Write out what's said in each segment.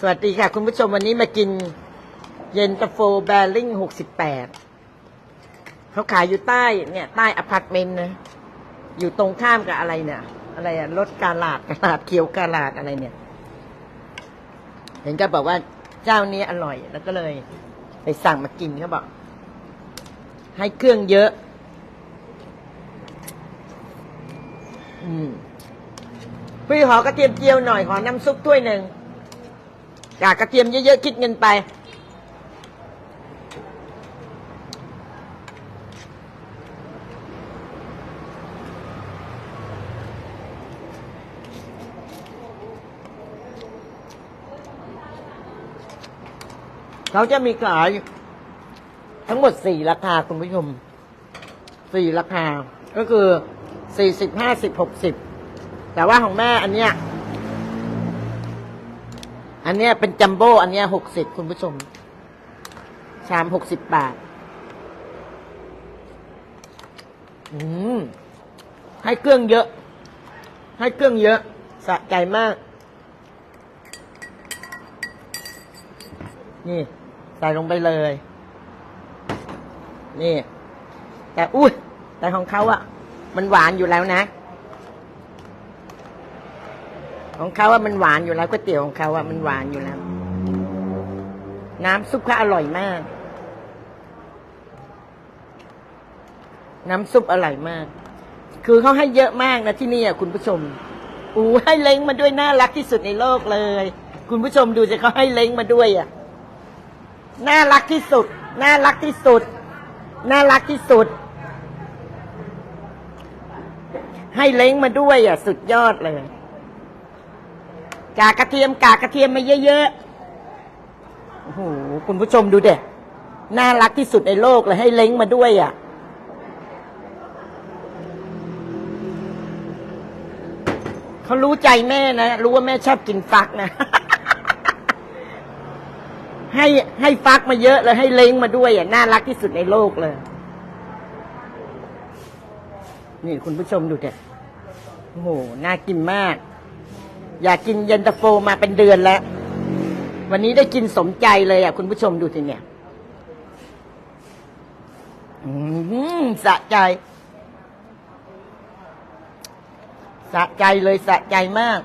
สวัสดีค่ะ คุณผู้ชมวันนี้มากิน เย็นตาโฟแบริ่งหกสิบแปดเขาขายอยู่ใต้เนี่ย ใต้อพาร์ตเมนต์นะอยู่ตรงข้ามกับอะไรเนี่ย อะไรอะรถกาลาดกาลาดเขียวกาลาดอะไรเนี่ย เห็นก็บอกว่าเจ้านี้อร่อยแล้วก็เลย ไปสั่งมากินเขาบอก ให้เครื่องเยอะ อืมพี่ขอกระเทียมเจียวหน่อยขอน้ำซุปถ้วยหนึ่ง กากกระเทียมเยอะๆคิดเงินไปเขาจะมีขายทั้งหมดสี่ราคาคุณผู้ชมสี่ราคา ก็คือสี่สิบห้าสิบหกสิบแต่ว่าของแม่อันเนี้ย อันเนี้ยเป็นจัมโบ้อันเนี้ยหกสิบคุณผู้ชม ชามหกสิบบาท อืม ให้เครื่องเยอะ ให้เครื่องเยอะสะใจมาก นี่ ใส่ลงไปเลย นี่ แต่อุ้ยแต่ของเขาอะมันหวานอยู่แล้วนะ ของเขาว่ามันหวานอยู่แล้วก๋วยเตี๋ยวของเขาว่ามันหวานอยู่แล้ว น้ำซุปเขาอร่อยมาก น้ำซุปอร่อยมาก คือเขาให้เยอะมากนะที่นี่อะคุณผู้ชมอู้ให้เล้งมาด้วยน่ารักที่สุดในโลกเลย คุณผู้ชมดูสิเขาให้เล้งมาด้วยอะน่ารักที่สุด น่ารักที่สุด น่ารักที่สุด ให้เล้งมาด้วยอะ สุดยอดเลย กากกระเทียมกากกระเทียมมาเยอะๆโอ้โหคุณผู้ชมดูเด็น่ารักที่สุดในโลกเลยให้เล้งมาด้วยอะเขารู้ใจแม่นะ รู้ว่าแม่ชอบกินฟักนะ ให้ให้ฟักมาเยอะเลยให้เล้งมาด้วยอะน่ารักที่สุดในโลกเลย นี่คุณผู้ชมดูเด็โอ้โห น่ากินมาก อยากกินเย็นตาโฟมาเป็นเดือนแล้ว วันนี้ได้กินสมใจเลยอะ คุณผู้ชมดูสิเนี่ยอืมสะใจสะใจเลยสะใจมาก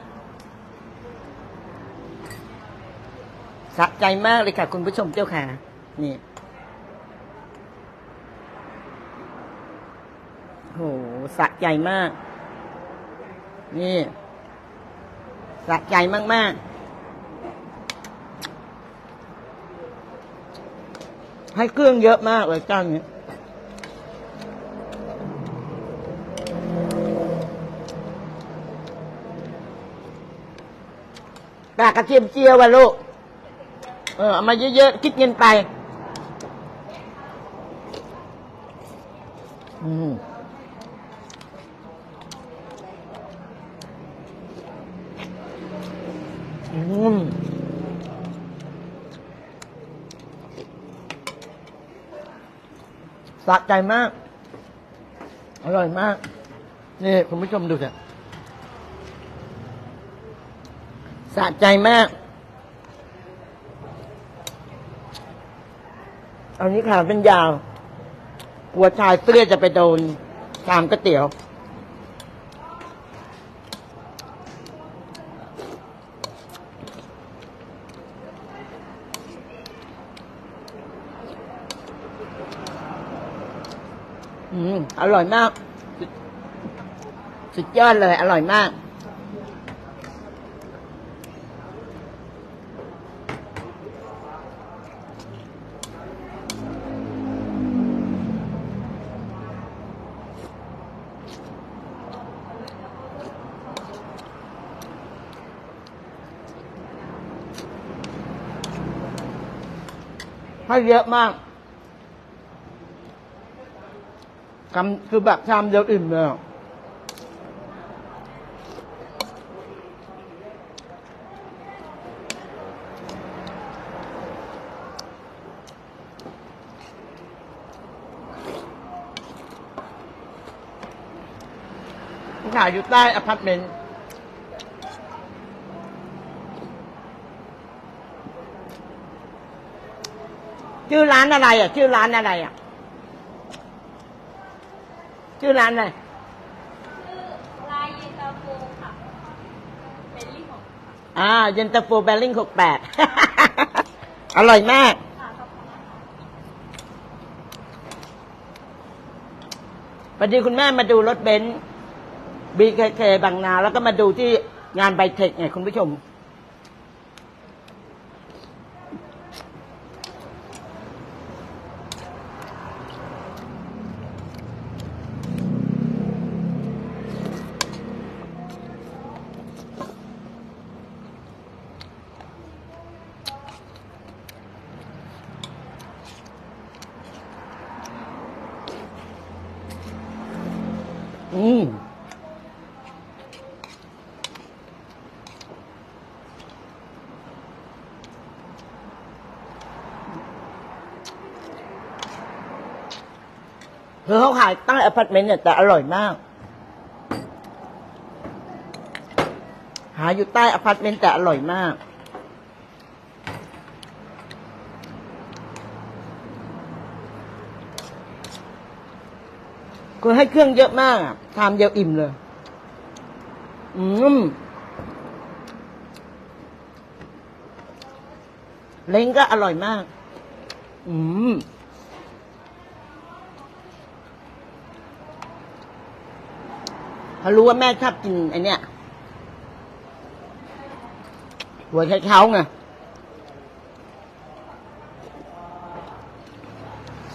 สะใจมากเลยค่ะ คุณผู้ชมเจ้าค่ะ นี่โหสะใจมาก นี่ สะใจมาก ๆ ให้เครื่องเยอะมากเลยจ้านี้กากกระเทียมเจียววะลูก เออเอามาเยอะ ๆ คิดเงินไป อืม อืมสะใจมาก อร่อยมาก นี่คุณผู้ชมดูเถอะสะใจมาก เอันนี้ขาเป็นยาว กลัวชายเสื้อจะไปโดนชามก๋วยเตี๋ยว มอร่อยมากสุดสุดยอดเลย อร่อยมาก ให้เยอะมาก คำคือแบบชามเดียวอิ่มเลยขายอยู่ใต้อพาร์ตเมนต์ชื่อร้านอะไรอะ ชื่อร้านอะไรอะ ชื่อร้านอะไรลายเย็นตาโฟค่ะเป็นลิของอ่าเย็นตาโฟแบลลิงหกแปดอร่อยมาก ค่ะขอบคุณนะคะพอดีคุณแม่มาดูรถเบนซ์ BKK บางนา แล้วก็มาดูที่งานไบเทคไงคุณผู้ชม อืมคือเขาขายตั้งอพาร์ตเมนต์เนี่ยแต่อร่อยมาก หาอยู่ใต้อพาร์ตเมนต์แต่อร่อยมาก คือให้เครื่องเยอะมากอะทานเดียวอิ่มเลย อืมเล้งก็อร่อยมาก อืมเขารู้ว่าแม่ชอบกินไอเนี้ยหัวไชเท้าไง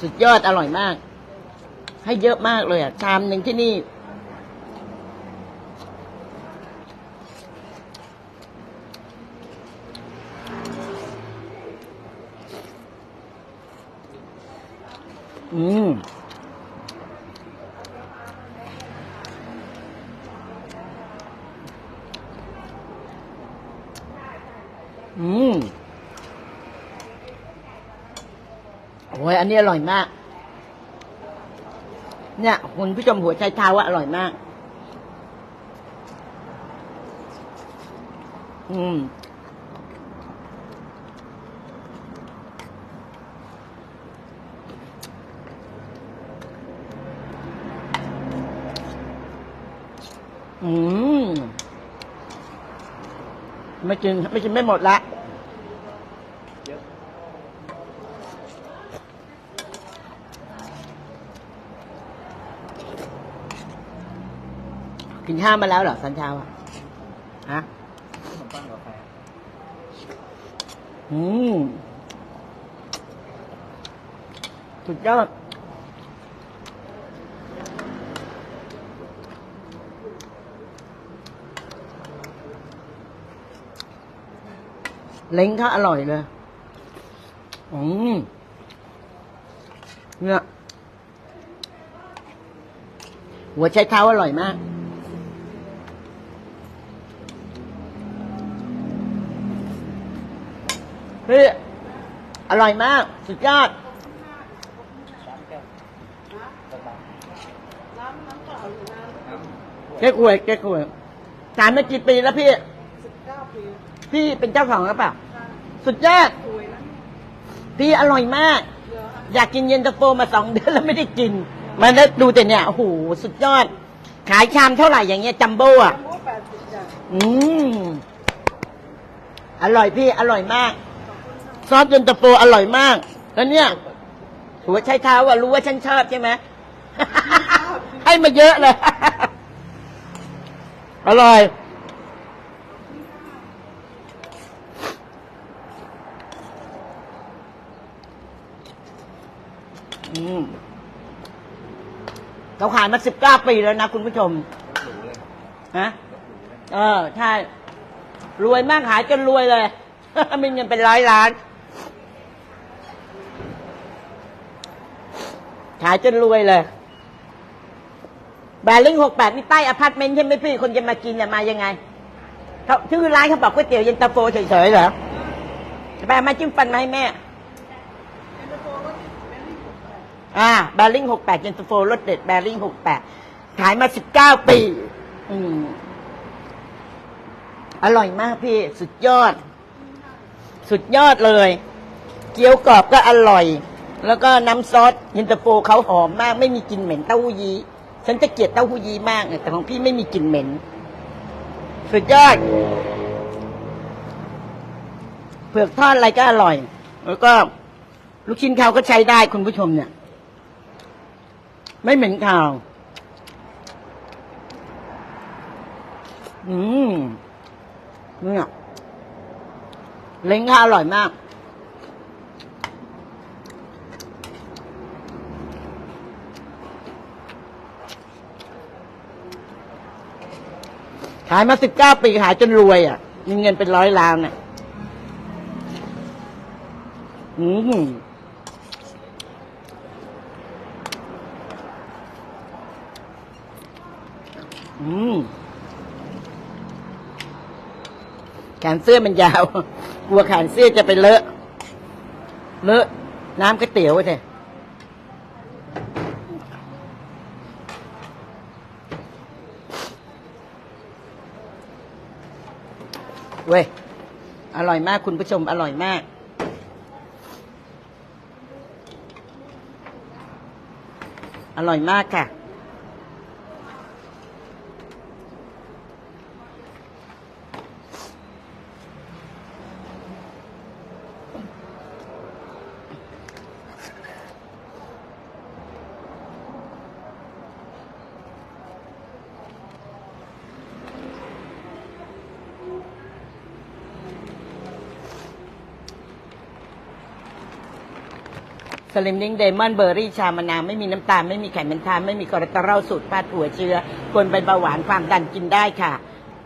สุดยอดอร่อยมาก ให้เยอะมากเลยอะชามหนึ่งที่นี่ อืมอืมโอ้ยอันนี้อร่อยมาก เนี่ยคุณผู้ชมหัวใจเท้าว่าอร่อยมาก อืมอืม ไม่กิน ไม่กินไม่หมดละ กินข้าวมาแล้วเหรอสันเช้าอะฮะอืมสุดยอดเล้งเขาอร่อยเลย อืม เนี่ย หัวใช้เท้าอร่อยมาก เฮ้ยอร่อยมาก สุดยอดสามแก้วสบายแก้ขวยแก้ขวยถามมากี่ปีแล้วพี่พี่เป็นเจ้าของหรือเปล่าสุดยอดพี่อร่อยมากอยากกินเย็นตาโฟมาสองเดือนแล้วไม่ได้กินมาแล้วดูแต่เนี่ย โอ้โห สุดยอด ขายชามเท่าไหร่อย่างเงี้ยจัมโบ้อะอืม อร่อยพี่ อร่อยมาก ซอสเย็นตาโฟอร่อยมาก แล้วเนี่ยหัวใช้เท้าว่ารู้ว่าฉันชอบใช่ไหม ให้มาเยอะเลย อร่อย อืมเราขายมาสิบเก้าปีแล้วนะคุณผู้ชม ฮะ เออ ใช่ รวยมากขายจนรวยเลย มีเงินเป็นร้อยล้านายจนรวยเลยแบริ่งหกแปดนี่ใต้อพาร์ตเมนต์ใช่ไหมพี่คนจะมากินเนี่ยมายังไงเขาชื่อร้านเขาบอกก๋วยเตี๋ยวเย็นตาโฟเฉยๆเหรอแปมาจิ้มฟันมาให้แม่อ่าแบริ่งหกแปดเย็นตาโฟรสเด็ดแบริ่งหกแปดขายมาสิบเก้าปี อืมอร่อยมากพี่ สุดยอด สุดยอดเลย เกี๊ยวกรอบก็อร่อย แล้วก็น้ำซอสเย็นตาโฟเขาหอมมาก ไม่มีกลิ่นเหม็นเต้าหู้ยี้ฉันจะเกลียดเต้าหู้ยี้มากแต่ของพี่ไม่มีกลิ่นเหม็น สุดยอดเผือกทอดอะไรก็อร่อย แล้วก็ ลูกชิ้นเขาก็ใช้ได้คุณผู้ชมเนี่ย ไม่เหม็นข่าว อืมเนี่ยเล้งก็อร่อยมาก ขายมาสิบเก้าปีขายจนรวยอะ มีเงินเป็นร้อยล้านอะ อืมอืมแขนเสื้อมันยาว กลัวแขนเสื้อจะไปเลอะ เลอะ น้ำก๋วยเตี๋ยวไว้เถอะ เว้ย อร่อยมากคุณผู้ชมอร่อยมาก อร่อยมากค่ะ สลิมดิ้งเดมอนเบอร์รี่ชามะนาวไม่มีน้ำตาล ไม่มีไขมันทานไม่มีคอเลสเตอรอลสูตรปาดถั่วเชื้อคนเป็นเบาหวานความดันกินได้ค่ะ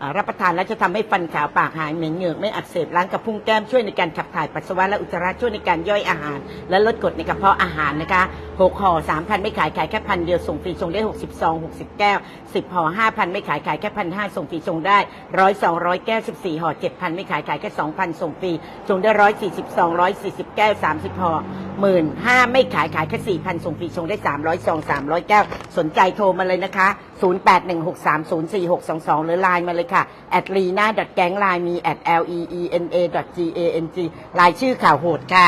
อ่ารับประทานแล้วจะทำให้ฟันขาวปากหายเหม็นเหงือกไม่อักเสบล้างกระพุ้งแก้มช่วยในการขับถ่ายปัสสาวะและอุจจาระช่วยในการย่อยอาหาร และลดกรดในกระเพาะอาหารนะคะหกห่อสามพันไม่ขายขายแค่พันเดียวส่งฟรีส่งได้หกสิบซองหกสิบแก้วสิบห่อห้าพันไม่ขายขายแค่พันห้าส่งฟรีส่งได้ร้อยสองร้อยแก้วสิบสี่ห่อเจ็ดพันไม่ขายขายแค่สองพันส่งฟรีส่งได้ร้อยสี่สิบสองร้อยสี่สิบแก้วสามสิบห่อหมื่นห้าไม่ขายขายแค่สี่พันส่งฟรีส่งได้สามร้อยซองสามร้อยแก้วสนใจโทรมาเลยนะคะศูนย์แปดหนึ่งหกสามศูนย์สี่หกสองสองหรือไลน์มาเลยค่ะแอดลีน่าดอทแก๊งไลน์มีแอด l e e n a dot g a n g ลายชื่อข่าวโหดค่ะ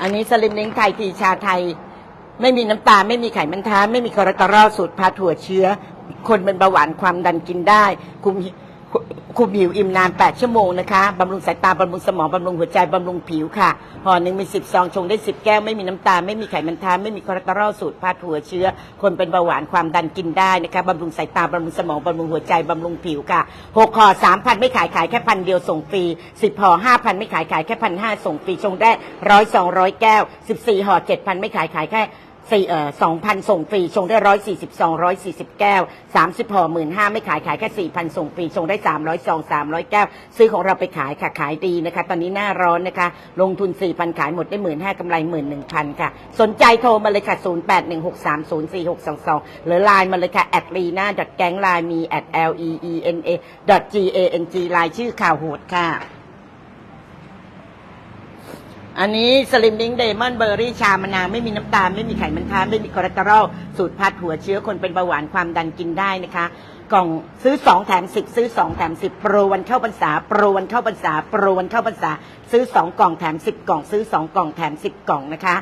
อันนี้สลิมเล้งไทยทีชาไทย ไม่มีน้ำตาลไม่มีไขมันท้าไม่มีคอเลสเตอรอลสูตรพาถั่วเชื้อ คนเป็นเบาหวานความดันกินได้คุม คุมหิวอิ่มนาน 8 ชั่วโมงนะคะ บำรุงสายตา บำรุงสมอง บำรุงหัวใจ บำรุงผิวค่ะ ห่อหนึ่งมี 10 ซอง ชงได้ 10 แก้ว ไม่มีน้ำตาล ไม่มีไขมันทาไม่มีคอเลสเตอรอลสูตรพาถั่วเชื้อ คนเป็นเบาหวานความดันกินได้นะคะ บำรุงสายตา บำรุงสมอง บำรุงหัวใจ บำรุงผิวค่ะหกห่อ 3,000 ไม่ขายขายแค่พันเดียวส่งฟรี 10 ห่อ 5,000 ไม่ขายขายแค่พันห้าส่งฟรี ชงได้ร้อยสองร้อยแก้ว 14 ห่อ 7,000 ไม่ขายขายแค่ สี่เอ่อสองพันส่งฟรีชงได้ร้อยสี่สิบสองร้อยสี่สิบแก้วสามสิบห่อหมื่นห้าไม่ขายขายแค่สี่พันส่งฟรีชงได้สามร้อยซองสามร้อยแก้ว ซื้อของเราไปขายค่ะขายดีนะคะ ตอนนี้หน้าร้อนนะคะ ลงทุนสี่พันขายหมดได้หมื่นห้ากำไรหมื่นหนึ่งพันค่ะ สนใจโทรมาเลยค่ะศูนย์แปดหนึ่งหกสามศูนย์สี่หกสองสองหรือไลน์มาเลยค่ะแอดลีน่าดอทแก๊งไลนมีแอด l e e n a dot g a n g ไลน์ชื่อข่าวโหดค่ะ อันนี้สลิมดิงเดมอนเบอร์รี่ชามะนาวไม่มีน้ำตาล ไม่มีไขมันทานไม่มีคอเลสเตอรอลสูตรพัดหัวเชื้อคนเป็นเบาหวานความดันกินได้นะคะ กล่องซื้อ 2 แถม 10 ซื้อ 2 แถม 10 โปรวันเข้าพรรษา โปรวันเข้าพรรษา โปรวันเข้าพรรษา ซื้อ 2 กล่องแถม 10 กล่อง ซื้อ 2 กล่องแถม 10 กล่องนะคะ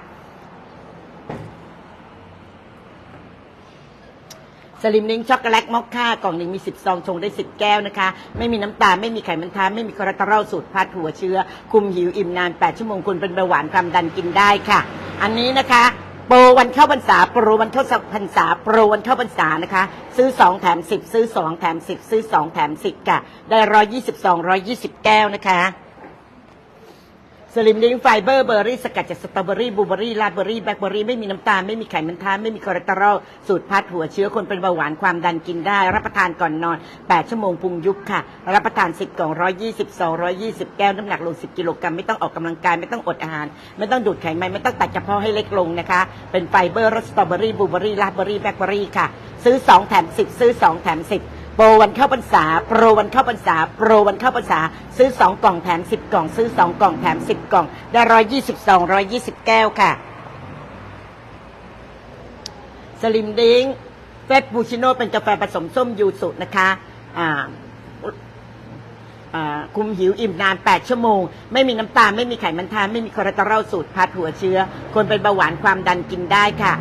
สลิมลิงช็อกโกแลตมอคค่ากล่องหนึ่งมี 10 ซองชงได้ 10 แก้วนะคะ ไม่มีน้ำตาลไม่มีไขมันทานไม่มีคอเลสเตอรอลสูตรพัดหัวเชื้อ คุมหิวอิ่มนาน 8 ชั่วโมงคุณเป็นเบาหวานความดันกินได้ค่ะ อันนี้นะคะโปรวันเข้าพรรษาโปรวันเข้าพรรษาโปรวันเข้าพรรษานะคะ ซื้อ 2 แถม 10 ซื้อ 2 แถม 10 ซื้อ 2 แถม 10 ค่ะ ได้ 122 120 แก้วนะคะ สลิมลิงไฟเบอร์เบอร์รี่สกัดจากสตรอเบอรี่บลูเบอรี่ราสเบอรี่แบล็คเบอรี่ไม่มีน้ำตาล ไม่มีไขมันทานไม่มีคอเลสเตอรอลสูตรพัดหัวเชื้อคนเป็นเบาหวานความดันกินได้ รับประทานก่อนนอน 8 ชั่วโมงพุงยุบค่ะ รับประทาน 10 กล่อง 120 220 แก้ว น้ำหนักลง 10 กิโลกรัมไม่ต้องออกกำลังกาย ไม่ต้องอดอาหาร ไม่ต้องดูดไขมัน ไม่ต้องตัดกระเพาะให้เล็กลงนะคะ เป็นไฟเบอร์รสสตรอเบอรี่บลูเบอรี่ราสเบอรี่แบล็คเบอรี่ค่ะ ซื้อ 2 แถม 10 ซื้อ 2 แถม 10 โปรวันเข้าพรรษา โปรวันเข้าพรรษา โปรวันเข้าพรรษา ซื้อ 2 กล่องแถม 10 กล่อง ซื้อ 2 กล่องแถม 10 กล่อง ได้122 120แก้วค่ะ สลิมดิ้งเฟสปูชิโน่เป็นกาแฟผสมส้มยูสุนะคะอ่าอ่าคุมหิวอิ่มนาน 8 ชั่วโมง ไม่มีน้ำตาล ไม่มีไขมันทาน ไม่มีคอเลสเตอรอลสูตรพัดหัวเชื้อ คนเป็นเบาหวานความดันกินได้ค่ะ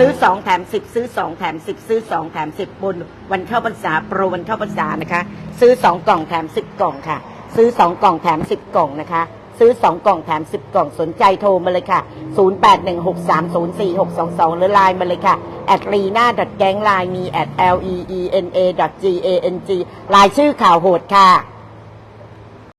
ซื้อ2แถม10ซื้อ2แถม10ซื้อ2แถม10บนวันเข้าพรรษาโปรวันเข้าพรรษานะคะ ซื้อ2กล่องแถม10กล่องค่ะ ซื้อ2กล่องแถม10กล่องนะคะ ซื้อ2กล่องแถม10กล่องสนใจโทรมาเลยค่ะ0816304622หรือไลน์มาเลยค่ะ at lena gang line มี at l e e n a g a n g ลายชื่อข่าวโหดค่ะ